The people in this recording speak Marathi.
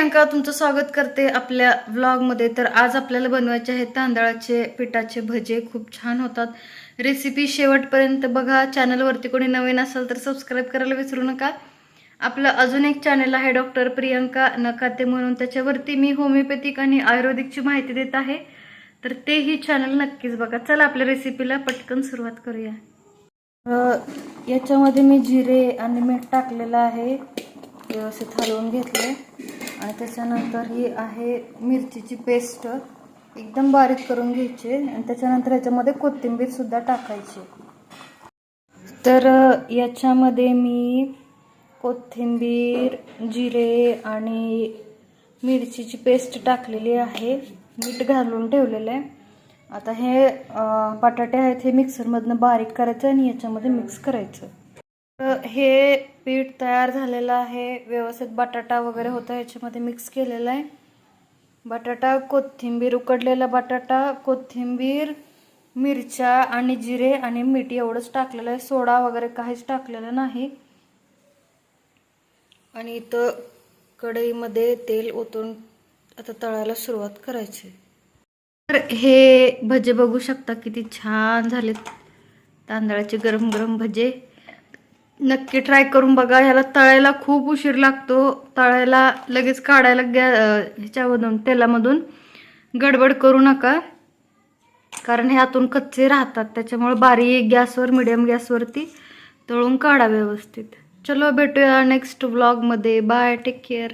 प्रियंका तुमचं स्वागत करते आपल्या व्लॉगमध्ये तर आज आपल्याला बनवायचे आहेत तांदळाचे पिठाचे भजे. खूप छान होतात. रेसिपी शेवटपर्यंत बघा. चॅनलवरती कोणी नवीन असाल तर सबस्क्राईब करायला विसरू नका. आपलं अजून एक चॅनल आहे डॉक्टर प्रियंका नकाते म्हणून. त्याच्यावरती मी होमिओपॅथिक आणि आयुर्वेदिकची माहिती देत आहे. तर तेही चॅनल नक्कीच बघा. चला आपल्या रेसिपीला पटकन सुरुवात करूया. याच्यामध्ये मी जिरे आणि मीठ टाकलेलं आहे. व्यवस्थित हलवून घेतलं आणि त्याच्यानंतर ही आहे मिरचीची पेस्ट. एकदम बारीक करून घ्यायची आणि त्याच्यानंतर याच्यामध्ये कोथिंबीरसुद्धा टाकायची. तर याच्यामध्ये मी कोथिंबीर जिरे आणि मिरचीची पेस्ट टाकलेली आहे. मीठ घालून ठेवलेलं आहे. आता हे बटाटे आहेत हे मिक्सरमधनं बारीक करायचं आणि याच्यामध्ये मिक्स करायचं. हे पीठ तयार झालेलं आहे. व्यवस्थित बटाटा वगैरे होता याच्यामध्ये मिक्स केलेला आहे. बटाटा कोथिंबीर उकडलेला बटाटा कोथिंबीर मिरच्या आणि जिरे आणि मीठ एवढंच टाकलेलं आहे. सोडा वगैरे काहीच टाकलेलं नाही. आणि इथं कढईमध्ये तेल ओतून आता तळायला सुरुवात करायची. तर हे भजे बघू शकता किती छान झालेत. तांदळाचे गरम गरम भजे. नक्की ट्राय करून बघा. ह्याला तळायला खूप उशीर लागतो. तळायला लगेच काढायला गॅ ह्याच्यामधून तेलामधून. गडबड करू नका. कारण ह्यातून कच्चे राहतात. त्याच्यामुळे बारीक गॅसवर मिडियम गॅसवरती तळून काढा व्यवस्थित. चलो भेटूया नेक्स्ट ब्लॉगमध्ये बाय टेक केअर